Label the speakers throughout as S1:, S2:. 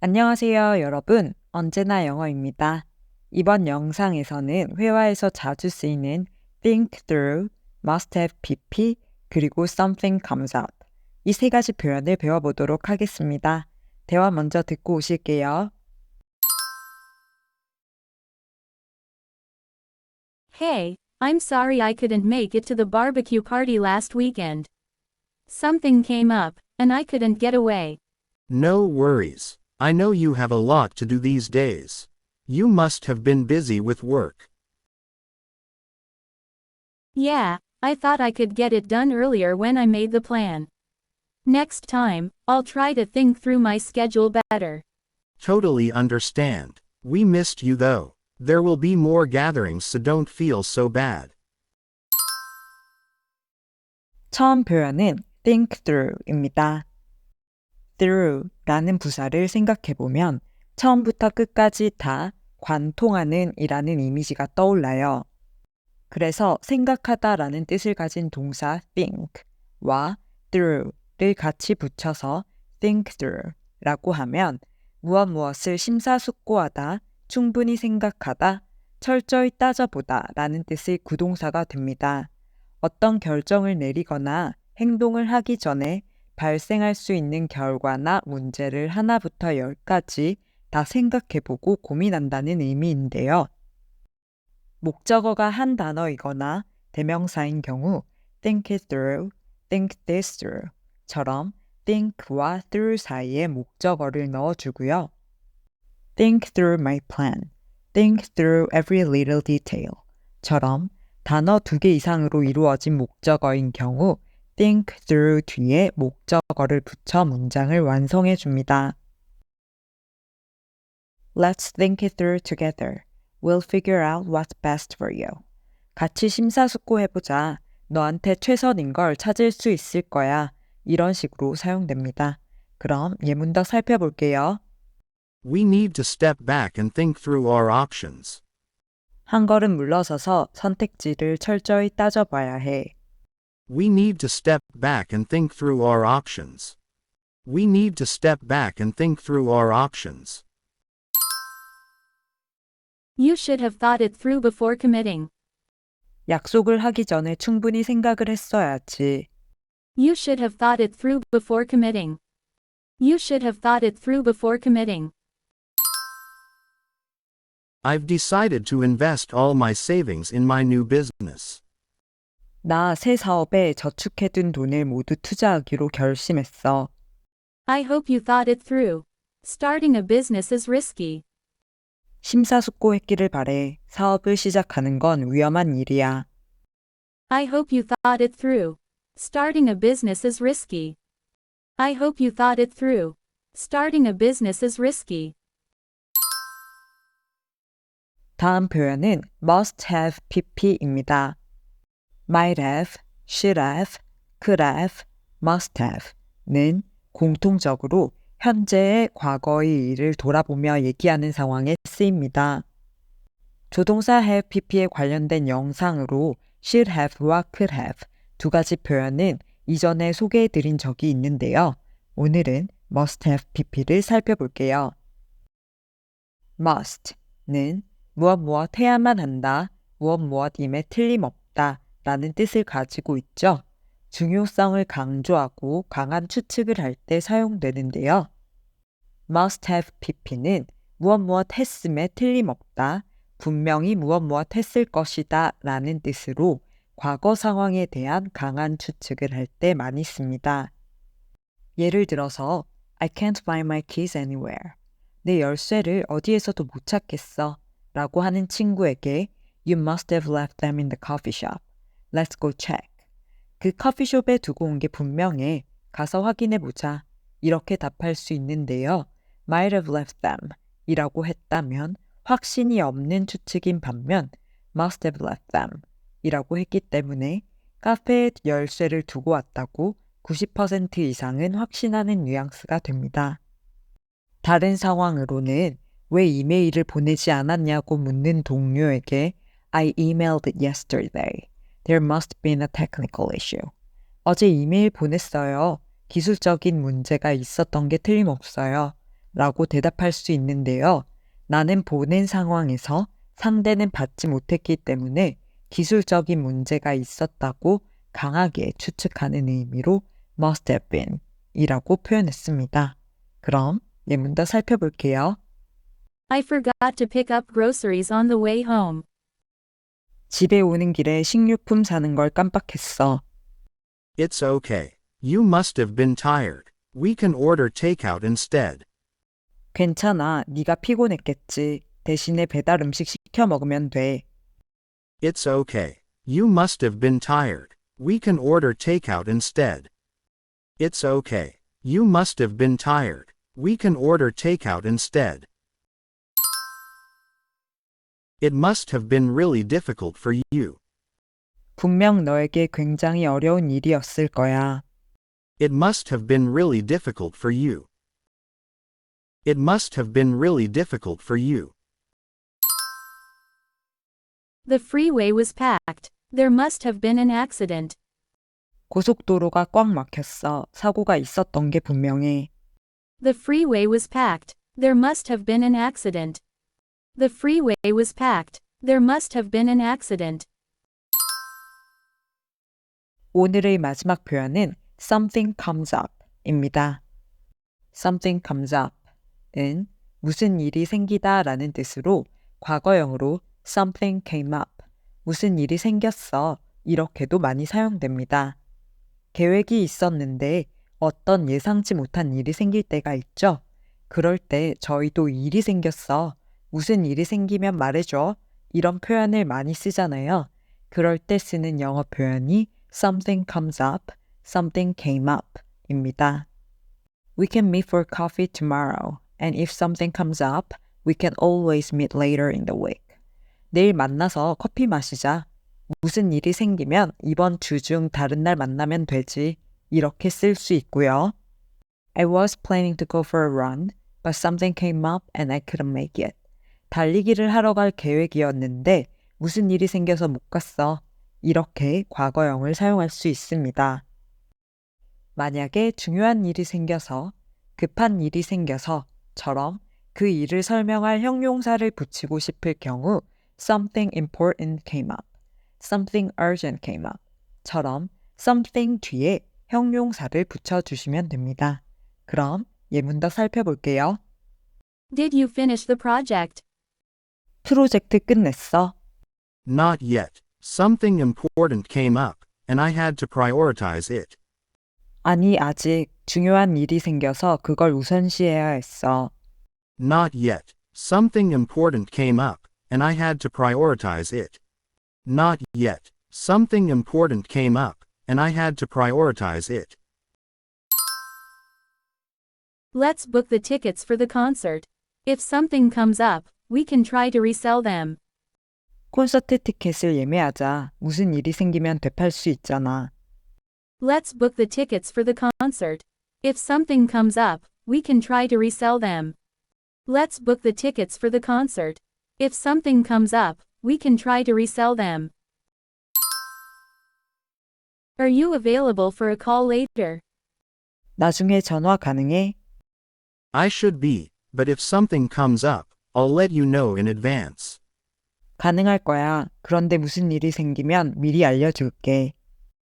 S1: 안녕하세요, 여러분. 언제나 영어입니다. 이번 영상에서는 회화에서 자주 쓰이는 think through, must have pp, 그리고 something comes up. 이세 가지 표현을 배워보도록 하겠습니다. 대화 먼저 듣고 오실게요.
S2: Hey, I'm sorry I couldn't make it to the barbecue party last weekend. Something came up, and I couldn't get away.
S3: No worries. I know you have a lot to do these days. You must have been busy with work.
S2: Yeah, I thought I could get it done earlier when I made the plan. Next time, I'll try to think through my schedule better.
S3: Totally understand. We missed you though. There will be more gatherings so don't feel so bad.
S1: 처음 표현은 think through입니다. Through라는 부사를 생각해 보면 처음부터 끝까지 다 관통하는 이라는 이미지가 떠올라요. 그래서 생각하다 라는 뜻을 가진 동사 think와 through를 같이 붙여서 think through라고 하면 무엇 무엇을 심사숙고하다, 충분히 생각하다, 철저히 따져보다 라는 뜻의 구동사가 됩니다. 어떤 결정을 내리거나 행동을 하기 전에 발생할 수 있는 결과나 문제를 하나부터 열까지 다 생각해보고 고민한다는 의미인데요. 목적어가 한 단어이거나 대명사인 경우 think it through, think this through 처럼 think와 through 사이에 목적어를 넣어주고요. think through my plan, think through every little detail 처럼 단어 두 개 이상으로 이루어진 목적어인 경우 think through 뒤에 목적어를 붙여 문장을 완성해 줍니다. Let's think it through together. We'll figure out what's best for you. 같이 심사숙고해보자. 너한테 최선인 걸 찾을 수 있을 거야. 이런 식으로 사용됩니다. 그럼 예문 더 살펴볼게요.
S3: We need to step back and think through our options.
S1: 한 걸음 물러서서 선택지를 철저히 따져봐야 해.
S3: We need to step back and think through our options. We need to step back and think through our options.
S2: You should have thought it through before committing.
S1: 약속을 하기 전에 충분히 생각을 했어야지.
S2: You should have thought it through before committing. You should have thought it through before committing.
S3: I've decided to invest all my savings in my new business.
S1: 나 새 사업에 저축해둔 돈을 모두 투자하기로 결심했어.
S2: I hope you thought it through. Starting a business is risky.
S1: 심사숙고했기를 바래. 사업을 시작하는 건 위험한 일이야.
S2: I hope you thought it through. Starting a business is risky. I hope you thought it through. Starting a business is risky.
S1: 다음 표현은 must have pp입니다. Might have, should have, could have, must have는 공통적으로 현재의 과거의 일을 돌아보며 얘기하는 상황에 쓰입니다. 조동사 have pp에 관련된 영상으로 should have와 could have 두 가지 표현은 이전에 소개해 드린 적이 있는데요. 오늘은 must have pp를 살펴볼게요. must는 무엇 무엇 해야만 한다, 무엇 무엇임에 틀림없다 라는 뜻을 가지고 있죠. 중요성을 강조하고 강한 추측을 할 때 사용되는데요. must have pp는 무엇 무엇 했음에 틀림없다, 분명히 무엇 무엇 했을 것이다 라는 뜻으로 과거 상황에 대한 강한 추측을 할 때 많이 씁니다. 예를 들어서 I can't find my keys anywhere. 내 열쇠를 어디에서도 못 찾겠어. 라고 하는 친구에게 You must have left them in the coffee shop. Let's go check. 그 커피숍에 두고 온 게 분명해. 가서 확인해 보자. 이렇게 답할 수 있는데요. might have left them 이라고 했다면 확신이 없는 추측인 반면 must have left them 이라고 했기 때문에 카페에 열쇠를 두고 왔다고 90% 이상은 확신하는 뉘앙스가 됩니다. 다른 상황으로는 왜 이메일을 보내지 않았냐고 묻는 동료에게 I emailed yesterday. There must been a technical issue. 어제 이메일 보냈어요. 기술적인 문제가 있었던 게 틀림없어요. 라고 대답할 수 있는데요. 나는 보낸 상황에서 상대는 받지 못했기 때문에 기술적인 문제가 있었다고 강하게 추측하는 의미로 must have been 이라고 표현했습니다. 그럼 예문 더 살펴볼게요.
S2: I forgot to pick up groceries on the way home.
S1: 집에 오는 길에 식료품 사는 걸 깜빡했어.
S3: It's okay. You must have been tired. We can order takeout instead.
S1: 괜찮아. 네가 피곤했겠지. 대신에 배달 음식 시켜 먹으면 돼.
S3: It's okay. You must have been tired. We can order takeout instead. It's okay. You must have been tired. We can order takeout instead. It must have been really difficult for you.
S1: 분명 너에게 굉장히 어려운 일이었을 거야.
S3: It must have been really difficult for you. It must have been really difficult for you.
S2: The freeway was packed. There must have been an accident.
S1: 고속도로가 꽉 막혔어. 사고가 있었던 게 분명해.
S2: The freeway was packed. There must have been an accident. The freeway was packed. There must have been an accident.
S1: 오늘의 마지막 표현은 something comes up 입니다. something comes up 은 무슨 일이 생기다 라는 뜻으로 과거형으로 something came up 무슨 일이 생겼어 이렇게도 많이 사용됩니다. 계획이 있었는데 어떤 예상치 못한 일이 생길 때가 있죠. 그럴 때 저희도 일이 생겼어. 무슨 일이 생기면 말해줘. 이런 표현을 많이 쓰잖아요. 그럴 때 쓰는 영어 표현이 something comes up, something came up 입니다. We can meet for coffee tomorrow, and if something comes up, we can always meet later in the week. 내일 만나서 커피 마시자. 무슨 일이 생기면 이번 주 중 다른 날 만나면 되지. 이렇게 쓸 수 있고요. I was planning to go for a run, but something came up and I couldn't make it. 달리기를 하러 갈 계획이었는데 무슨 일이 생겨서 못 갔어. 이렇게 과거형을 사용할 수 있습니다. 만약에 중요한 일이 생겨서, 급한 일이 생겨서처럼 그 일을 설명할 형용사를 붙이고 싶을 경우 something important came up, something urgent came up 처럼 something 뒤에 형용사를 붙여주시면 됩니다. 그럼 예문 더 살펴볼게요.
S2: Did you finish the project?
S1: 프로젝트 끝냈어?
S3: Not yet. Something important came up, and I had to prioritize it.
S1: 아니, 아직 중요한 일이 생겨서 그걸 우선시해야 했어.
S3: Not yet. Something important came up, and I had to prioritize it. Not yet. Something important came up, and I had to prioritize it.
S2: Let's book the tickets for the concert. If something comes up, we can try to resell them.
S1: 콘서트 티켓을 예매하자. 무슨 일이 생기면 되팔 수 있잖아.
S2: Let's book the tickets for the concert. If something comes up, we can try to resell them. Let's book the tickets for the concert. If something comes up, we can try to resell them. Are you available for a call later?
S1: 나중에 전화 가능해?
S3: I should be, but if something comes up, I'll let you know in advance.
S1: 가능할 거야. 그런데 무슨 일이 생기면 미리 알려줄게.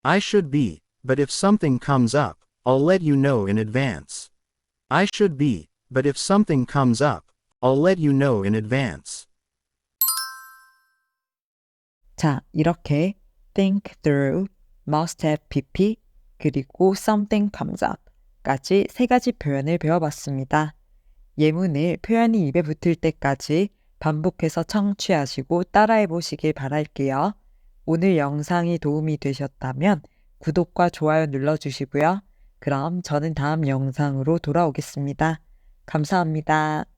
S3: I should be, but if something comes up, I'll let you know in advance. I should be, but if something comes up, I'll let you know in advance.
S1: 자, 이렇게 think through, must have pp, 그리고 something comes up 까지 세 가지 표현을 배워봤습니다. 예문을 표현이 입에 붙을 때까지 반복해서 청취하시고 따라해 보시길 바랄게요. 오늘 영상이 도움이 되셨다면 구독과 좋아요 눌러주시고요. 그럼 저는 다음 영상으로 돌아오겠습니다. 감사합니다.